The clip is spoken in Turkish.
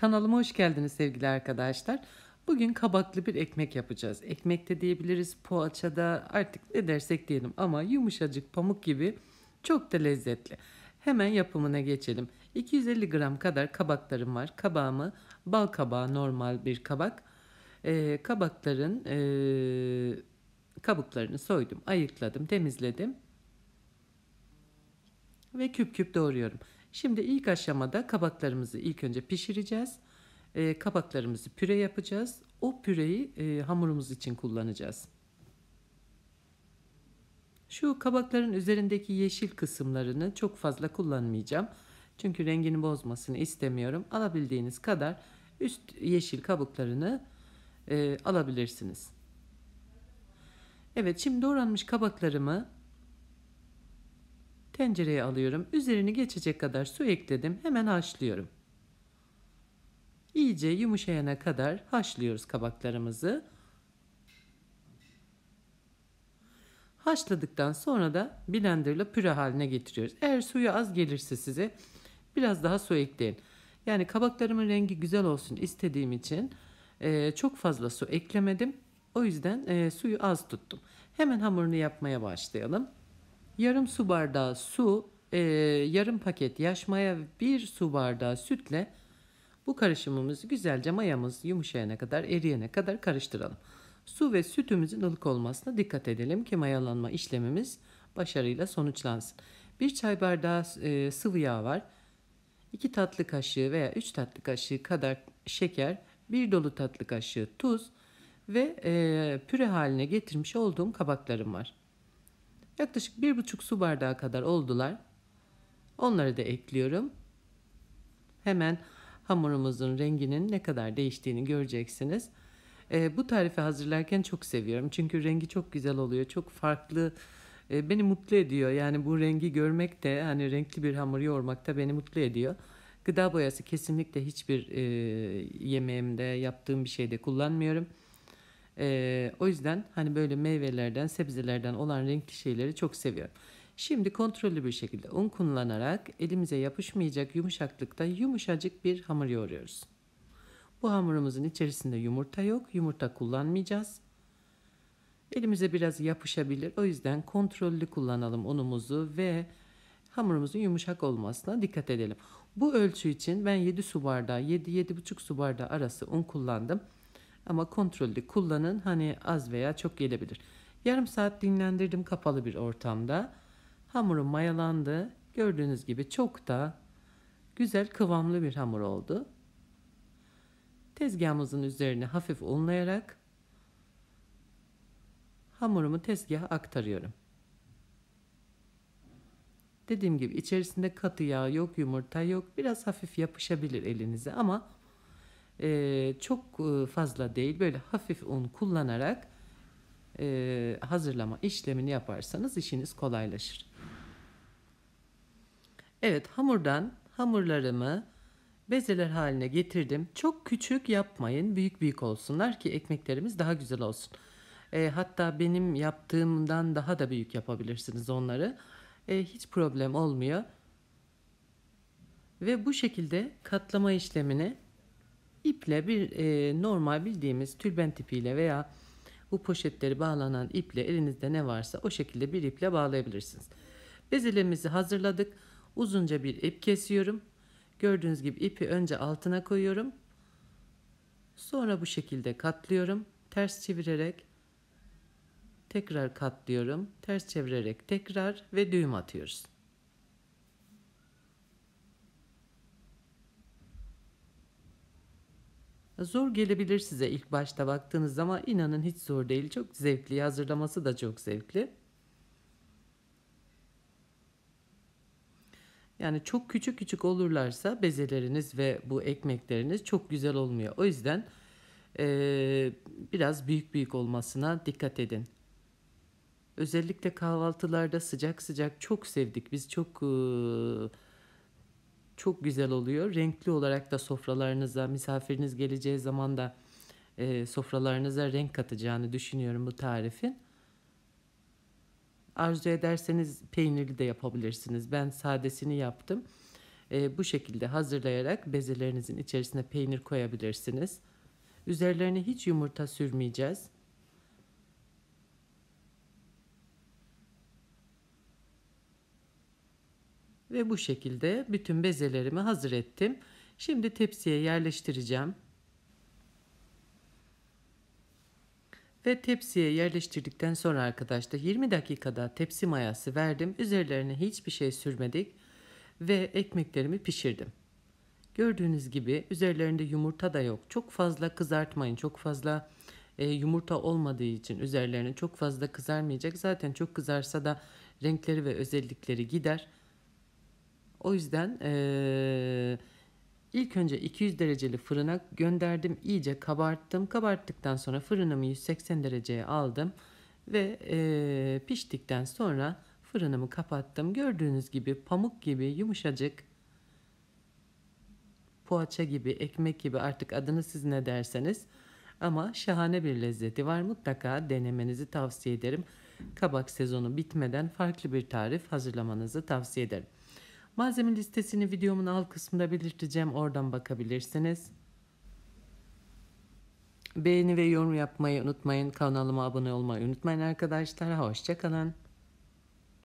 Kanalıma hoş geldiniz sevgili arkadaşlar. Bugün kabaklı bir ekmek yapacağız. Ekmek de diyebiliriz, poğaçada artık ne dersek diyelim ama yumuşacık pamuk gibi çok da lezzetli. Hemen yapımına geçelim. 250 gram kadar kabaklarım var. Kabağımı bal kabağı normal bir kabak. Ee, kabakların e, kabuklarını soydum, ayıkladım, temizledim ve küp küp doğruyorum. Şimdi ilk aşamada kabaklarımızı ilk önce pişireceğiz. E, kabaklarımızı püre yapacağız. O püreyi e, hamurumuz için kullanacağız. Şu kabakların üzerindeki yeşil kısımlarını çok fazla kullanmayacağım. Çünkü rengini bozmasını istemiyorum. Alabildiğiniz kadar üst yeşil kabuklarını e, alabilirsiniz. Evet şimdi doğranmış kabaklarımı tencereye alıyorum. Üzerini geçecek kadar su ekledim. Hemen haşlıyorum. İyice yumuşayana kadar haşlıyoruz kabaklarımızı. Haşladıktan sonra da blenderla püre haline getiriyoruz. Eğer suyu az gelirse size biraz daha su ekleyin. Yani kabaklarımın rengi güzel olsun istediğim için e, çok fazla su eklemedim. O yüzden e, suyu az tuttum. Hemen hamurunu yapmaya başlayalım. Yarım su bardağı su, e, yarım paket yaş maya, bir su bardağı sütle bu karışımımızı güzelce mayamız yumuşayana kadar, eriyene kadar karıştıralım. Su ve sütümüzün ılık olmasına dikkat edelim ki mayalanma işlemimiz başarıyla sonuçlansın. Bir çay bardağı e, sıvı yağ var. 2 tatlı kaşığı veya 3 tatlı kaşığı kadar şeker, 1 dolu tatlı kaşığı tuz ve e, püre haline getirmiş olduğum kabaklarım var. Yaklaşık bir buçuk su bardağı kadar oldular. Onları da ekliyorum. Hemen hamurumuzun renginin ne kadar değiştiğini göreceksiniz. E, bu tarifi hazırlarken çok seviyorum. Çünkü rengi çok güzel oluyor. Çok farklı. E, beni mutlu ediyor. Yani bu rengi görmek de hani renkli bir hamur yoğurmak da beni mutlu ediyor. Gıda boyası kesinlikle hiçbir e, yemeğimde yaptığım bir şeyde kullanmıyorum. Ee, o yüzden hani böyle meyvelerden, sebzelerden olan renkli şeyleri çok seviyorum. Şimdi kontrollü bir şekilde un kullanarak elimize yapışmayacak yumuşaklıkta yumuşacık bir hamur yoğuruyoruz. Bu hamurumuzun içerisinde yumurta yok. Yumurta kullanmayacağız. Elimize biraz yapışabilir. O yüzden kontrollü kullanalım unumuzu ve hamurumuzun yumuşak olmasına dikkat edelim. Bu ölçü için ben 7 su bardağı, 7-7,5 su bardağı arası un kullandım. Ama kontrollü kullanın. Hani az veya çok gelebilir. Yarım saat dinlendirdim kapalı bir ortamda. Hamurum mayalandı. Gördüğünüz gibi çok da güzel kıvamlı bir hamur oldu. Tezgahımızın üzerine hafif unlayarak hamurumu tezgaha aktarıyorum. Dediğim gibi içerisinde katı yağ yok, yumurta yok. Biraz hafif yapışabilir elinize ama e, çok fazla değil böyle hafif un kullanarak e, hazırlama işlemini yaparsanız işiniz kolaylaşır. Evet hamurdan hamurlarımı bezeler haline getirdim. Çok küçük yapmayın büyük büyük olsunlar ki ekmeklerimiz daha güzel olsun. E, hatta benim yaptığımdan daha da büyük yapabilirsiniz onları. E, hiç problem olmuyor. Ve bu şekilde katlama işlemini iple bir e, normal bildiğimiz tülbent ipiyle veya bu poşetleri bağlanan iple elinizde ne varsa o şekilde bir iple bağlayabilirsiniz. Bezelerimizi hazırladık. Uzunca bir ip kesiyorum. Gördüğünüz gibi ipi önce altına koyuyorum. Sonra bu şekilde katlıyorum. Ters çevirerek tekrar katlıyorum. Ters çevirerek tekrar ve düğüm atıyoruz. Zor gelebilir size ilk başta baktığınız zaman inanın hiç zor değil. Çok zevkli. Hazırlaması da çok zevkli. Yani çok küçük küçük olurlarsa bezeleriniz ve bu ekmekleriniz çok güzel olmuyor. O yüzden e, biraz büyük büyük olmasına dikkat edin. Özellikle kahvaltılarda sıcak sıcak çok sevdik. Biz çok... E, çok güzel oluyor. Renkli olarak da sofralarınıza, misafiriniz geleceği zaman da e, sofralarınıza renk katacağını düşünüyorum bu tarifin. Arzu ederseniz peynirli de yapabilirsiniz. Ben sadesini yaptım. e, bu şekilde hazırlayarak bezelerinizin içerisine peynir koyabilirsiniz. Üzerlerine hiç yumurta sürmeyeceğiz. Ve bu şekilde bütün bezelerimi hazır ettim. Şimdi tepsiye yerleştireceğim. Ve tepsiye yerleştirdikten sonra arkadaşlar 20 dakikada tepsi mayası verdim. Üzerlerine hiçbir şey sürmedik ve ekmeklerimi pişirdim. Gördüğünüz gibi üzerlerinde yumurta da yok. Çok fazla kızartmayın. Çok fazla e, yumurta olmadığı için üzerlerine çok fazla kızarmayacak. Zaten çok kızarsa da renkleri ve özellikleri gider. O yüzden e, ilk önce 200 dereceli fırına gönderdim. İyice kabarttım. Kabarttıktan sonra fırınımı 180 dereceye aldım. Ve e, piştikten sonra fırınımı kapattım. Gördüğünüz gibi pamuk gibi yumuşacık poğaça gibi, ekmek gibi artık adını siz ne derseniz ama şahane bir lezzeti var. Mutlaka denemenizi tavsiye ederim. Kabak sezonu bitmeden farklı bir tarif hazırlamanızı tavsiye ederim. Malzeme listesini videomun alt kısmında belirteceğim. Oradan bakabilirsiniz. Beğeni ve yorum yapmayı unutmayın. Kanalıma abone olmayı unutmayın arkadaşlar. Hoşçakalın.